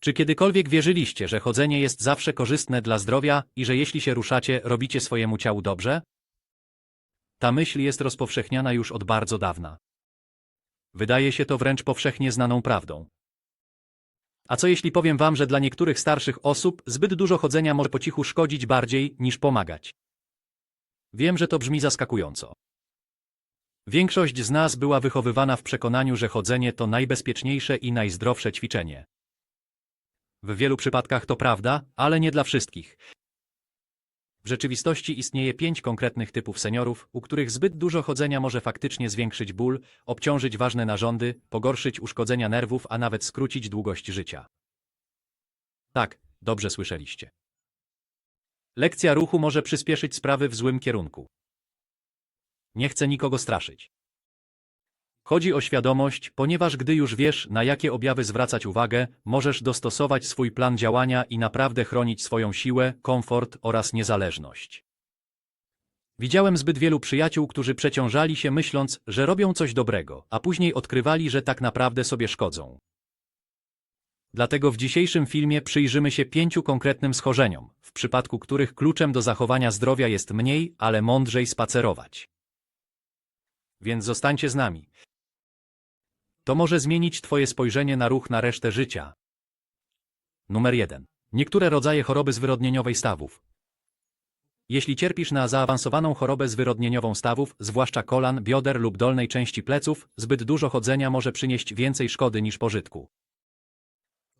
Czy kiedykolwiek wierzyliście, że chodzenie jest zawsze korzystne dla zdrowia i że jeśli się ruszacie, robicie swojemu ciału dobrze? Ta myśl jest rozpowszechniana już od bardzo dawna. Wydaje się to wręcz powszechnie znaną prawdą. A co jeśli powiem wam, że dla niektórych starszych osób zbyt dużo chodzenia może po cichu szkodzić bardziej niż pomagać? Wiem, że to brzmi zaskakująco. Większość z nas była wychowywana w przekonaniu, że chodzenie to najbezpieczniejsze i najzdrowsze ćwiczenie. W wielu przypadkach to prawda, ale nie dla wszystkich. W rzeczywistości istnieje pięć konkretnych typów seniorów, u których zbyt dużo chodzenia może faktycznie zwiększyć ból, obciążyć ważne narządy, pogorszyć uszkodzenia nerwów, a nawet skrócić długość życia. Tak, dobrze słyszeliście. Lekcja ruchu może przyspieszyć sprawy w złym kierunku. Nie chcę nikogo straszyć. Chodzi o świadomość, ponieważ gdy już wiesz, na jakie objawy zwracać uwagę, możesz dostosować swój plan działania i naprawdę chronić swoją siłę, komfort oraz niezależność. Widziałem zbyt wielu przyjaciół, którzy przeciążali się myśląc, że robią coś dobrego, a później odkrywali, że tak naprawdę sobie szkodzą. Dlatego w dzisiejszym filmie przyjrzymy się pięciu konkretnym schorzeniom, w przypadku których kluczem do zachowania zdrowia jest mniej, ale mądrzej spacerować. Więc zostańcie z nami. To może zmienić Twoje spojrzenie na ruch na resztę życia. Numer 1. Niektóre rodzaje choroby zwyrodnieniowej stawów. Jeśli cierpisz na zaawansowaną chorobę zwyrodnieniową stawów, zwłaszcza kolan, bioder lub dolnej części pleców, zbyt dużo chodzenia może przynieść więcej szkody niż pożytku.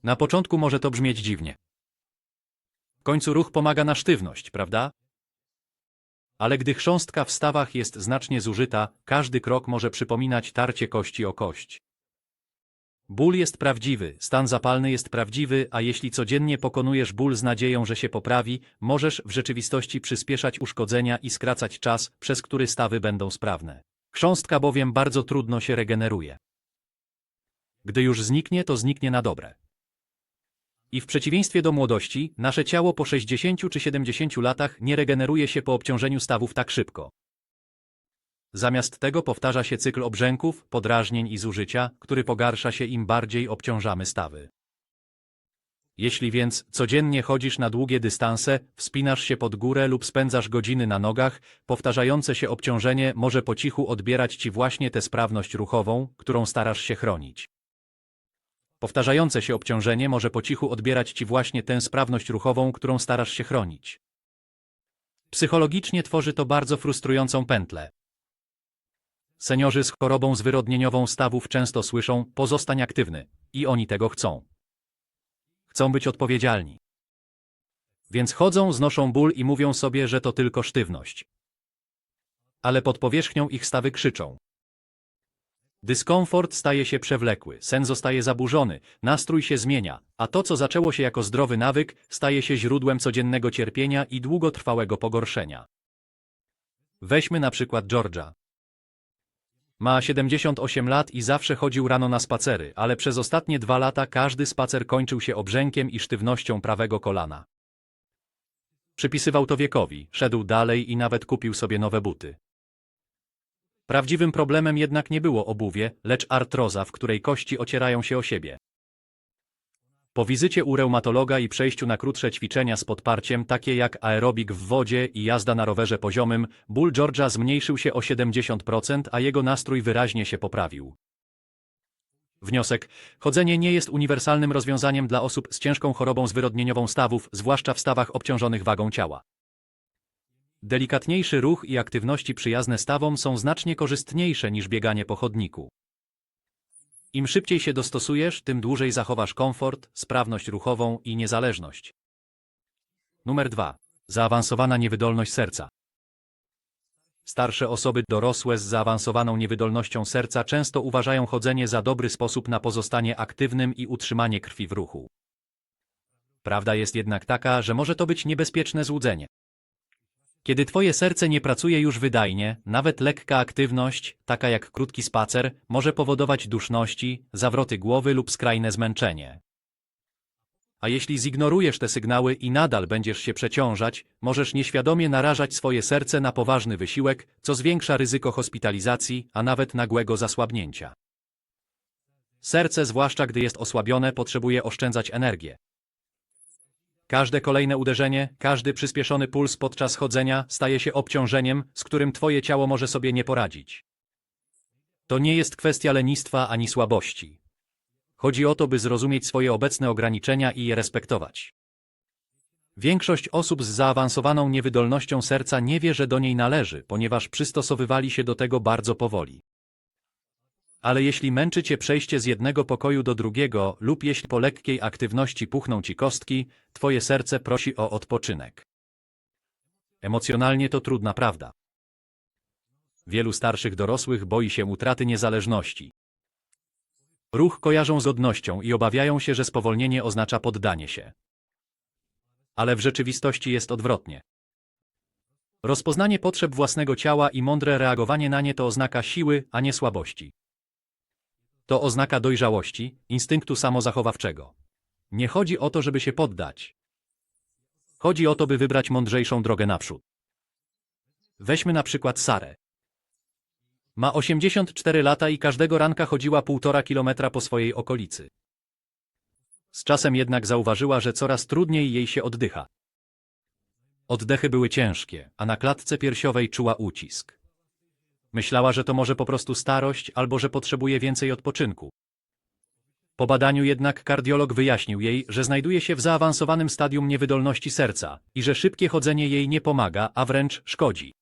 Na początku może to brzmieć dziwnie. W końcu ruch pomaga na sztywność, prawda? Ale gdy chrząstka w stawach jest znacznie zużyta, każdy krok może przypominać tarcie kości o kość. Ból jest prawdziwy, stan zapalny jest prawdziwy, a jeśli codziennie pokonujesz ból z nadzieją, że się poprawi, możesz w rzeczywistości przyspieszać uszkodzenia i skracać czas, przez który stawy będą sprawne. Chrząstka bowiem bardzo trudno się regeneruje. Gdy już zniknie, to zniknie na dobre. I w przeciwieństwie do młodości, nasze ciało po 60 czy 70 latach nie regeneruje się po obciążeniu stawów tak szybko. Zamiast tego powtarza się cykl obrzęków, podrażnień i zużycia, który pogarsza się im bardziej obciążamy stawy. Jeśli więc codziennie chodzisz na długie dystanse, wspinasz się pod górę lub spędzasz godziny na nogach, powtarzające się obciążenie może po cichu odbierać ci właśnie tę sprawność ruchową, którą starasz się chronić. Powtarzające się obciążenie może po cichu odbierać ci właśnie tę sprawność ruchową, którą starasz się chronić. Psychologicznie tworzy to bardzo frustrującą pętlę. Seniorzy z chorobą zwyrodnieniową stawów często słyszą pozostań aktywny i oni tego chcą. Chcą być odpowiedzialni. Więc chodzą, znoszą ból i mówią sobie, że to tylko sztywność. Ale pod powierzchnią ich stawy krzyczą. Dyskomfort staje się przewlekły, sen zostaje zaburzony, nastrój się zmienia, a to, co zaczęło się jako zdrowy nawyk, staje się źródłem codziennego cierpienia i długotrwałego pogorszenia. Weźmy na przykład George'a. Ma 78 lat i zawsze chodził rano na spacery, ale przez ostatnie dwa lata każdy spacer kończył się obrzękiem i sztywnością prawego kolana. Przypisywał to wiekowi, szedł dalej i nawet kupił sobie nowe buty. Prawdziwym problemem jednak nie było obuwie, lecz artroza, w której kości ocierają się o siebie. Po wizycie u reumatologa i przejściu na krótsze ćwiczenia z podparciem, takie jak aerobik w wodzie i jazda na rowerze poziomym, ból George'a zmniejszył się o 70%, a jego nastrój wyraźnie się poprawił. Wniosek. Chodzenie nie jest uniwersalnym rozwiązaniem dla osób z ciężką chorobą zwyrodnieniową stawów, zwłaszcza w stawach obciążonych wagą ciała. Delikatniejszy ruch i aktywności przyjazne stawom są znacznie korzystniejsze niż bieganie po chodniku. Im szybciej się dostosujesz, tym dłużej zachowasz komfort, sprawność ruchową i niezależność. Numer 2. Zaawansowana niewydolność serca. Starsze osoby dorosłe z zaawansowaną niewydolnością serca często uważają chodzenie za dobry sposób na pozostanie aktywnym i utrzymanie krwi w ruchu. Prawda jest jednak taka, że może to być niebezpieczne złudzenie. Kiedy twoje serce nie pracuje już wydajnie, nawet lekka aktywność, taka jak krótki spacer, może powodować duszności, zawroty głowy lub skrajne zmęczenie. A jeśli zignorujesz te sygnały i nadal będziesz się przeciążać, możesz nieświadomie narażać swoje serce na poważny wysiłek, co zwiększa ryzyko hospitalizacji, a nawet nagłego zasłabnięcia. Serce, zwłaszcza gdy jest osłabione, potrzebuje oszczędzać energię. Każde kolejne uderzenie, każdy przyspieszony puls podczas chodzenia staje się obciążeniem, z którym twoje ciało może sobie nie poradzić. To nie jest kwestia lenistwa ani słabości. Chodzi o to, by zrozumieć swoje obecne ograniczenia i je respektować. Większość osób z zaawansowaną niewydolnością serca nie wie, że do niej należy, ponieważ przystosowywali się do tego bardzo powoli. Ale jeśli męczy cię przejście z jednego pokoju do drugiego lub jeśli po lekkiej aktywności puchną ci kostki, twoje serce prosi o odpoczynek. Emocjonalnie to trudna prawda. Wielu starszych dorosłych boi się utraty niezależności. Ruch kojarzą z godnością i obawiają się, że spowolnienie oznacza poddanie się. Ale w rzeczywistości jest odwrotnie. Rozpoznanie potrzeb własnego ciała i mądre reagowanie na nie to oznaka siły, a nie słabości. To oznaka dojrzałości, instynktu samozachowawczego. Nie chodzi o to, żeby się poddać. Chodzi o to, by wybrać mądrzejszą drogę naprzód. Weźmy na przykład Sarę. Ma 84 lata i każdego ranka chodziła półtora kilometra po swojej okolicy. Z czasem jednak zauważyła, że coraz trudniej jej się oddycha. Oddechy były ciężkie, a na klatce piersiowej czuła ucisk. Myślała, że to może po prostu starość albo że potrzebuje więcej odpoczynku. Po badaniu jednak kardiolog wyjaśnił jej, że znajduje się w zaawansowanym stadium niewydolności serca i że szybkie chodzenie jej nie pomaga, a wręcz szkodzi.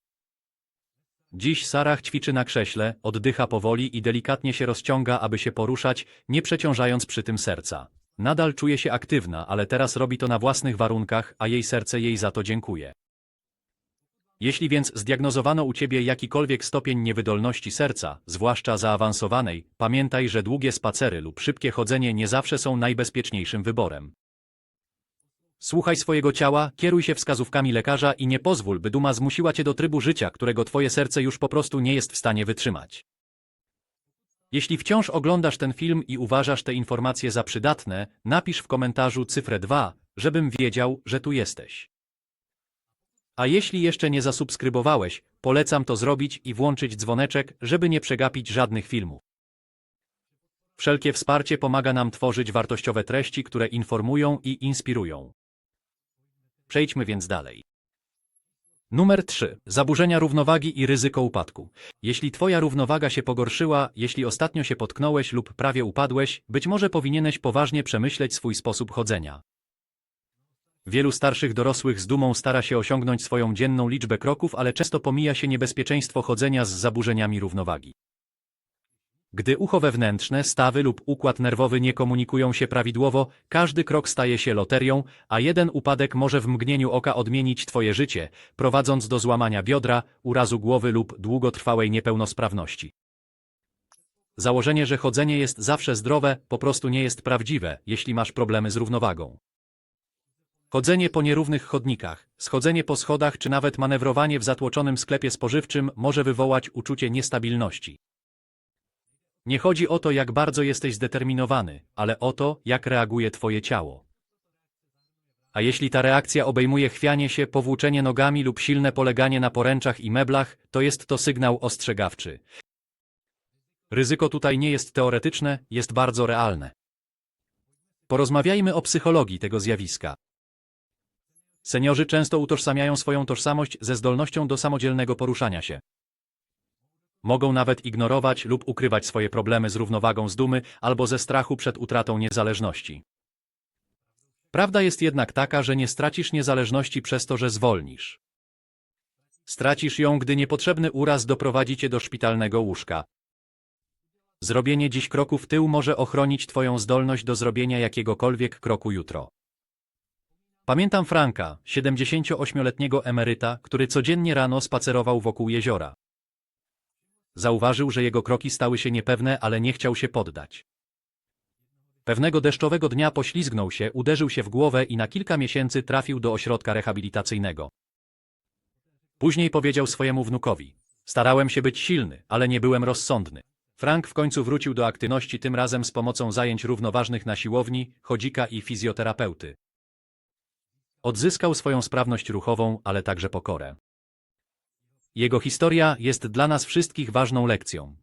Dziś Sarah ćwiczy na krześle, oddycha powoli i delikatnie się rozciąga, aby się poruszać, nie przeciążając przy tym serca. Nadal czuje się aktywna, ale teraz robi to na własnych warunkach, a jej serce jej za to dziękuje. Jeśli więc zdiagnozowano u ciebie jakikolwiek stopień niewydolności serca, zwłaszcza zaawansowanej, pamiętaj, że długie spacery lub szybkie chodzenie nie zawsze są najbezpieczniejszym wyborem. Słuchaj swojego ciała, kieruj się wskazówkami lekarza i nie pozwól, by duma zmusiła cię do trybu życia, którego twoje serce już po prostu nie jest w stanie wytrzymać. Jeśli wciąż oglądasz ten film i uważasz te informacje za przydatne, napisz w komentarzu cyfrę 2, żebym wiedział, że tu jesteś. A jeśli jeszcze nie zasubskrybowałeś, polecam to zrobić i włączyć dzwoneczek, żeby nie przegapić żadnych filmów. Wszelkie wsparcie pomaga nam tworzyć wartościowe treści, które informują i inspirują. Przejdźmy więc dalej. Numer 3. Zaburzenia równowagi i ryzyko upadku. Jeśli twoja równowaga się pogorszyła, jeśli ostatnio się potknąłeś lub prawie upadłeś, być może powinieneś poważnie przemyśleć swój sposób chodzenia. Wielu starszych dorosłych z dumą stara się osiągnąć swoją dzienną liczbę kroków, ale często pomija się niebezpieczeństwo chodzenia z zaburzeniami równowagi. Gdy ucho wewnętrzne, stawy lub układ nerwowy nie komunikują się prawidłowo, każdy krok staje się loterią, a jeden upadek może w mgnieniu oka odmienić twoje życie, prowadząc do złamania biodra, urazu głowy lub długotrwałej niepełnosprawności. Założenie, że chodzenie jest zawsze zdrowe, po prostu nie jest prawdziwe, jeśli masz problemy z równowagą. Chodzenie po nierównych chodnikach, schodzenie po schodach czy nawet manewrowanie w zatłoczonym sklepie spożywczym może wywołać uczucie niestabilności. Nie chodzi o to, jak bardzo jesteś zdeterminowany, ale o to, jak reaguje twoje ciało. A jeśli ta reakcja obejmuje chwianie się, powłóczenie nogami lub silne poleganie na poręczach i meblach, to jest to sygnał ostrzegawczy. Ryzyko tutaj nie jest teoretyczne, jest bardzo realne. Porozmawiajmy o psychologii tego zjawiska. Seniorzy często utożsamiają swoją tożsamość ze zdolnością do samodzielnego poruszania się. Mogą nawet ignorować lub ukrywać swoje problemy z równowagą z dumy albo ze strachu przed utratą niezależności. Prawda jest jednak taka, że nie stracisz niezależności przez to, że zwolnisz. Stracisz ją, gdy niepotrzebny uraz doprowadzi cię do szpitalnego łóżka. Zrobienie dziś kroku w tył może ochronić twoją zdolność do zrobienia jakiegokolwiek kroku jutro. Pamiętam Franka, 78-letniego emeryta, który codziennie rano spacerował wokół jeziora. Zauważył, że jego kroki stały się niepewne, ale nie chciał się poddać. Pewnego deszczowego dnia poślizgnął się, uderzył się w głowę i na kilka miesięcy trafił do ośrodka rehabilitacyjnego. Później powiedział swojemu wnukowi: Starałem się być silny, ale nie byłem rozsądny. Frank w końcu wrócił do aktywności, tym razem z pomocą zajęć równoważnych na siłowni, chodzika i fizjoterapeuty. Odzyskał swoją sprawność ruchową, ale także pokorę. Jego historia jest dla nas wszystkich ważną lekcją.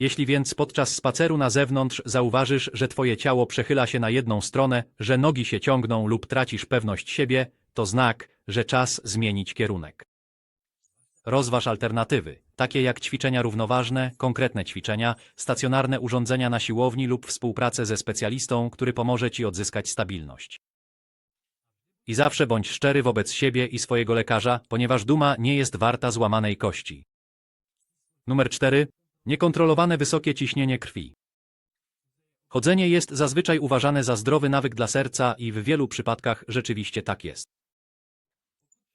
Jeśli więc podczas spaceru na zewnątrz zauważysz, że twoje ciało przechyla się na jedną stronę, że nogi się ciągną lub tracisz pewność siebie, to znak, że czas zmienić kierunek. Rozważ alternatywy, takie jak ćwiczenia równoważne, konkretne ćwiczenia, stacjonarne urządzenia na siłowni lub współpracę ze specjalistą, który pomoże Ci odzyskać stabilność. I zawsze bądź szczery wobec siebie i swojego lekarza, ponieważ duma nie jest warta złamanej kości. Numer 4. Niekontrolowane wysokie ciśnienie krwi. Chodzenie jest zazwyczaj uważane za zdrowy nawyk dla serca i w wielu przypadkach rzeczywiście tak jest.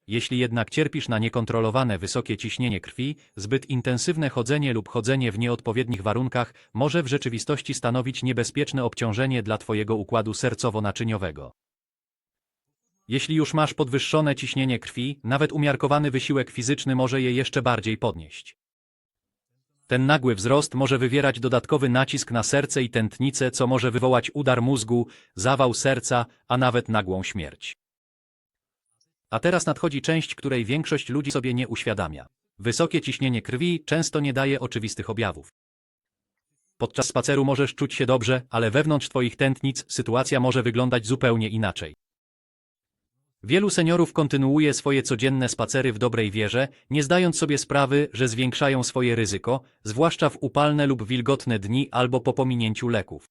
Jeśli jednak cierpisz na niekontrolowane wysokie ciśnienie krwi, zbyt intensywne chodzenie lub chodzenie w nieodpowiednich warunkach może w rzeczywistości stanowić niebezpieczne obciążenie dla Twojego układu sercowo-naczyniowego. Jeśli już masz podwyższone ciśnienie krwi, nawet umiarkowany wysiłek fizyczny może je jeszcze bardziej podnieść. Ten nagły wzrost może wywierać dodatkowy nacisk na serce i tętnicę, co może wywołać udar mózgu, zawał serca, a nawet nagłą śmierć. A teraz nadchodzi część, której większość ludzi sobie nie uświadamia. Wysokie ciśnienie krwi często nie daje oczywistych objawów. Podczas spaceru możesz czuć się dobrze, ale wewnątrz twoich tętnic sytuacja może wyglądać zupełnie inaczej. Wielu seniorów kontynuuje swoje codzienne spacery w dobrej wierze, nie zdając sobie sprawy, że zwiększają swoje ryzyko, zwłaszcza w upalne lub wilgotne dni albo po pominięciu leków.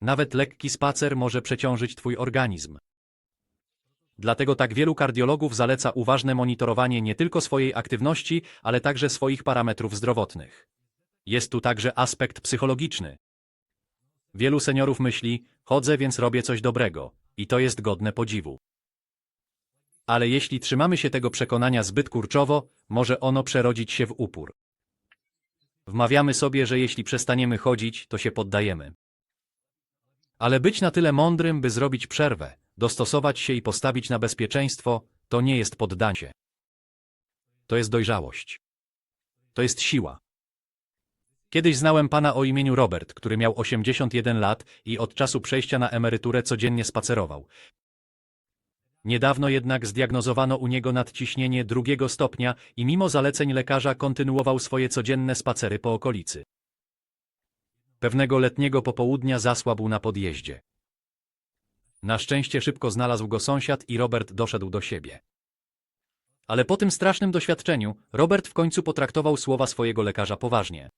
Nawet lekki spacer może przeciążyć twój organizm. Dlatego tak wielu kardiologów zaleca uważne monitorowanie nie tylko swojej aktywności, ale także swoich parametrów zdrowotnych. Jest tu także aspekt psychologiczny. Wielu seniorów myśli, chodzę więc robię coś dobrego, i to jest godne podziwu. Ale jeśli trzymamy się tego przekonania zbyt kurczowo, może ono przerodzić się w upór. Wmawiamy sobie, że jeśli przestaniemy chodzić, to się poddajemy. Ale być na tyle mądrym, by zrobić przerwę, dostosować się i postawić na bezpieczeństwo, to nie jest poddanie. To jest dojrzałość. To jest siła. Kiedyś znałem pana o imieniu Robert, który miał 81 lat i od czasu przejścia na emeryturę codziennie spacerował. Niedawno jednak zdiagnozowano u niego nadciśnienie drugiego stopnia i mimo zaleceń lekarza kontynuował swoje codzienne spacery po okolicy. Pewnego letniego popołudnia zasłabł na podjeździe. Na szczęście szybko znalazł go sąsiad i Robert doszedł do siebie. Ale po tym strasznym doświadczeniu, Robert w końcu potraktował słowa swojego lekarza poważnie.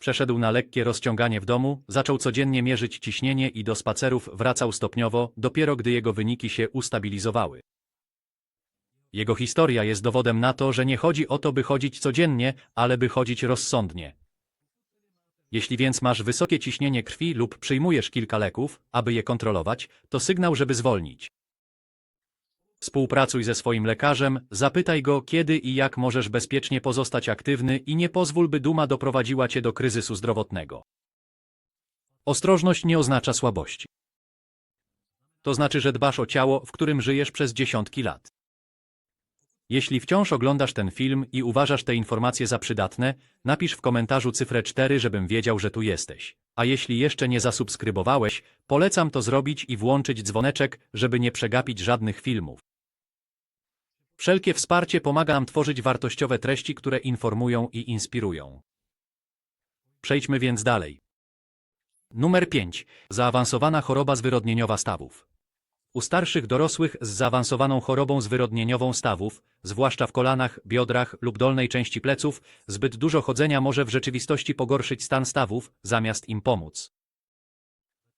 Przeszedł na lekkie rozciąganie w domu, zaczął codziennie mierzyć ciśnienie i do spacerów wracał stopniowo, dopiero gdy jego wyniki się ustabilizowały. Jego historia jest dowodem na to, że nie chodzi o to, by chodzić codziennie, ale by chodzić rozsądnie. Jeśli więc masz wysokie ciśnienie krwi lub przyjmujesz kilka leków, aby je kontrolować, to sygnał, żeby zwolnić. Współpracuj ze swoim lekarzem, zapytaj go, kiedy i jak możesz bezpiecznie pozostać aktywny i nie pozwól, by duma doprowadziła cię do kryzysu zdrowotnego. Ostrożność nie oznacza słabości. To znaczy, że dbasz o ciało, w którym żyjesz przez dziesiątki lat. Jeśli wciąż oglądasz ten film i uważasz te informacje za przydatne, napisz w komentarzu cyfrę 4, żebym wiedział, że tu jesteś. A jeśli jeszcze nie zasubskrybowałeś, polecam to zrobić i włączyć dzwoneczek, żeby nie przegapić żadnych filmów. Wszelkie wsparcie pomaga nam tworzyć wartościowe treści, które informują i inspirują. Przejdźmy więc dalej. Numer 5. Zaawansowana choroba zwyrodnieniowa stawów. U starszych dorosłych z zaawansowaną chorobą zwyrodnieniową stawów, zwłaszcza w kolanach, biodrach lub dolnej części pleców, zbyt dużo chodzenia może w rzeczywistości pogorszyć stan stawów, zamiast im pomóc.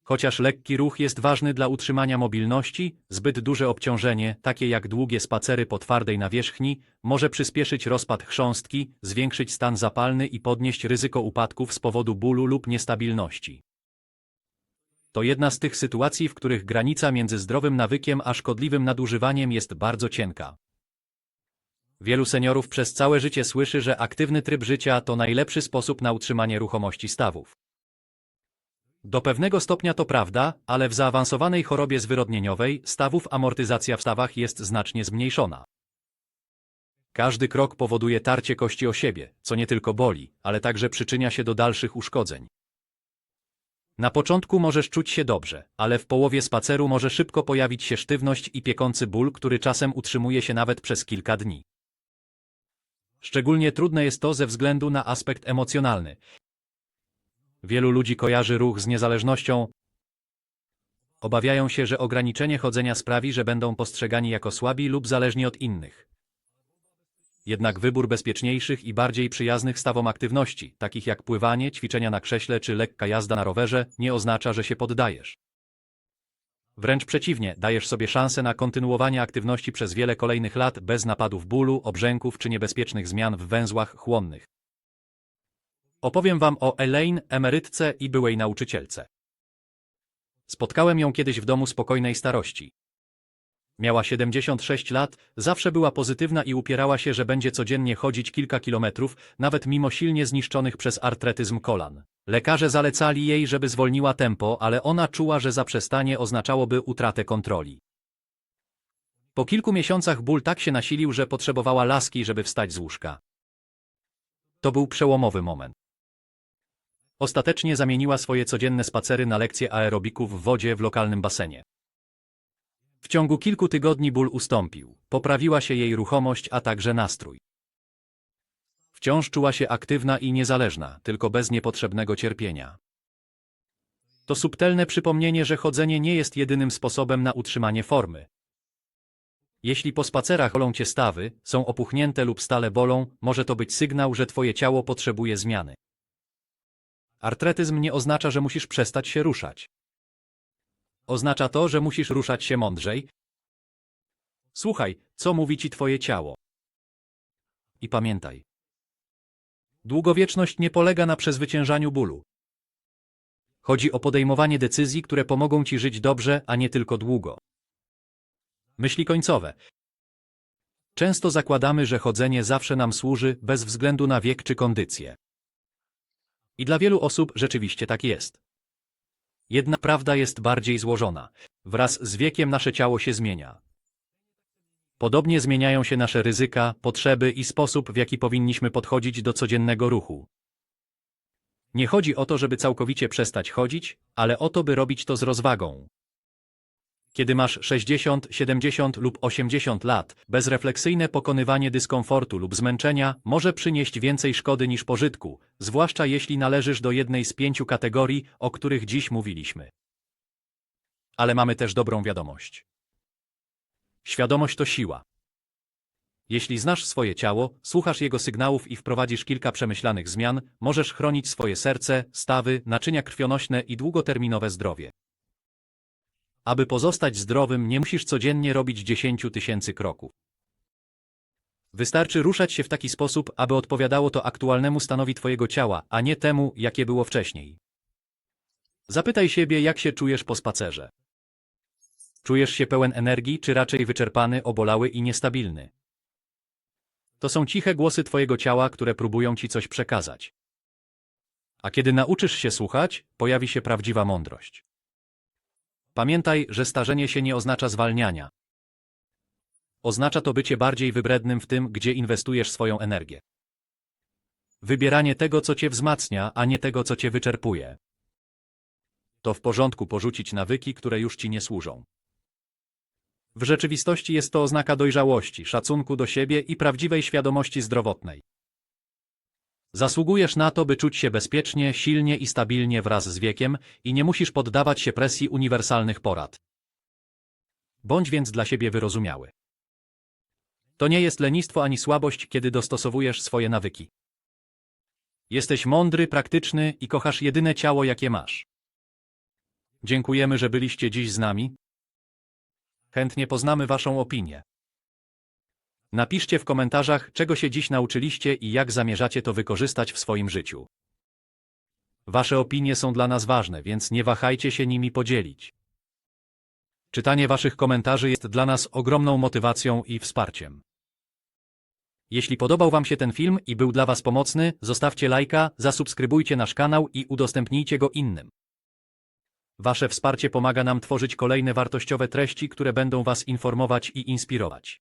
Chociaż lekki ruch jest ważny dla utrzymania mobilności, zbyt duże obciążenie, takie jak długie spacery po twardej nawierzchni, może przyspieszyć rozpad chrząstki, zwiększyć stan zapalny i podnieść ryzyko upadków z powodu bólu lub niestabilności. To jedna z tych sytuacji, w których granica między zdrowym nawykiem a szkodliwym nadużywaniem jest bardzo cienka. Wielu seniorów przez całe życie słyszy, że aktywny tryb życia to najlepszy sposób na utrzymanie ruchomości stawów. Do pewnego stopnia to prawda, ale w zaawansowanej chorobie zwyrodnieniowej stawów amortyzacja w stawach jest znacznie zmniejszona. Każdy krok powoduje tarcie kości o siebie, co nie tylko boli, ale także przyczynia się do dalszych uszkodzeń. Na początku możesz czuć się dobrze, ale w połowie spaceru może szybko pojawić się sztywność i piekący ból, który czasem utrzymuje się nawet przez kilka dni. Szczególnie trudne jest to ze względu na aspekt emocjonalny. Wielu ludzi kojarzy ruch z niezależnością. Obawiają się, że ograniczenie chodzenia sprawi, że będą postrzegani jako słabi lub zależni od innych. Jednak wybór bezpieczniejszych i bardziej przyjaznych stawom aktywności, takich jak pływanie, ćwiczenia na krześle czy lekka jazda na rowerze, nie oznacza, że się poddajesz. Wręcz przeciwnie, dajesz sobie szansę na kontynuowanie aktywności przez wiele kolejnych lat bez napadów bólu, obrzęków czy niebezpiecznych zmian w węzłach chłonnych. Opowiem wam o Elaine, emerytce i byłej nauczycielce. Spotkałem ją kiedyś w domu spokojnej starości. Miała 76 lat, zawsze była pozytywna i upierała się, że będzie codziennie chodzić kilka kilometrów, nawet mimo silnie zniszczonych przez artretyzm kolan. Lekarze zalecali jej, żeby zwolniła tempo, ale ona czuła, że zaprzestanie oznaczałoby utratę kontroli. Po kilku miesiącach ból tak się nasilił, że potrzebowała laski, żeby wstać z łóżka. To był przełomowy moment. Ostatecznie zamieniła swoje codzienne spacery na lekcje aerobiku w wodzie w lokalnym basenie. W ciągu kilku tygodni ból ustąpił, poprawiła się jej ruchomość, a także nastrój. Wciąż czuła się aktywna i niezależna, tylko bez niepotrzebnego cierpienia. To subtelne przypomnienie, że chodzenie nie jest jedynym sposobem na utrzymanie formy. Jeśli po spacerach bolą cię stawy, są opuchnięte lub stale bolą, może to być sygnał, że twoje ciało potrzebuje zmiany. Artretyzm nie oznacza, że musisz przestać się ruszać. Oznacza to, że musisz ruszać się mądrzej. Słuchaj, co mówi ci twoje ciało. I pamiętaj. Długowieczność nie polega na przezwyciężaniu bólu. Chodzi o podejmowanie decyzji, które pomogą ci żyć dobrze, a nie tylko długo. Myśli końcowe. Często zakładamy, że chodzenie zawsze nam służy, bez względu na wiek czy kondycję. I dla wielu osób rzeczywiście tak jest. Jedna prawda jest bardziej złożona. Wraz z wiekiem nasze ciało się zmienia. Podobnie zmieniają się nasze ryzyka, potrzeby i sposób, w jaki powinniśmy podchodzić do codziennego ruchu. Nie chodzi o to, żeby całkowicie przestać chodzić, ale o to, by robić to z rozwagą. Kiedy masz 60, 70 lub 80 lat, bezrefleksyjne pokonywanie dyskomfortu lub zmęczenia może przynieść więcej szkody niż pożytku, zwłaszcza jeśli należysz do jednej z pięciu kategorii, o których dziś mówiliśmy. Ale mamy też dobrą wiadomość. Świadomość to siła. Jeśli znasz swoje ciało, słuchasz jego sygnałów i wprowadzisz kilka przemyślanych zmian, możesz chronić swoje serce, stawy, naczynia krwionośne i długoterminowe zdrowie. Aby pozostać zdrowym, nie musisz codziennie robić 10 tysięcy kroków. Wystarczy ruszać się w taki sposób, aby odpowiadało to aktualnemu stanowi Twojego ciała, a nie temu, jakie było wcześniej. Zapytaj siebie, jak się czujesz po spacerze. Czujesz się pełen energii, czy raczej wyczerpany, obolały i niestabilny? To są ciche głosy Twojego ciała, które próbują Ci coś przekazać. A kiedy nauczysz się słuchać, pojawi się prawdziwa mądrość. Pamiętaj, że starzenie się nie oznacza zwalniania. Oznacza to bycie bardziej wybrednym w tym, gdzie inwestujesz swoją energię. Wybieranie tego, co cię wzmacnia, a nie tego, co cię wyczerpuje. To w porządku porzucić nawyki, które już ci nie służą. W rzeczywistości jest to oznaka dojrzałości, szacunku do siebie i prawdziwej świadomości zdrowotnej. Zasługujesz na to, by czuć się bezpiecznie, silnie i stabilnie wraz z wiekiem i nie musisz poddawać się presji uniwersalnych porad. Bądź więc dla siebie wyrozumiały. To nie jest lenistwo ani słabość, kiedy dostosowujesz swoje nawyki. Jesteś mądry, praktyczny i kochasz jedyne ciało, jakie masz. Dziękujemy, że byliście dziś z nami. Chętnie poznamy Waszą opinię. Napiszcie w komentarzach, czego się dziś nauczyliście i jak zamierzacie to wykorzystać w swoim życiu. Wasze opinie są dla nas ważne, więc nie wahajcie się nimi podzielić. Czytanie Waszych komentarzy jest dla nas ogromną motywacją i wsparciem. Jeśli podobał Wam się ten film i był dla Was pomocny, zostawcie lajka, zasubskrybujcie nasz kanał i udostępnijcie go innym. Wasze wsparcie pomaga nam tworzyć kolejne wartościowe treści, które będą Was informować i inspirować.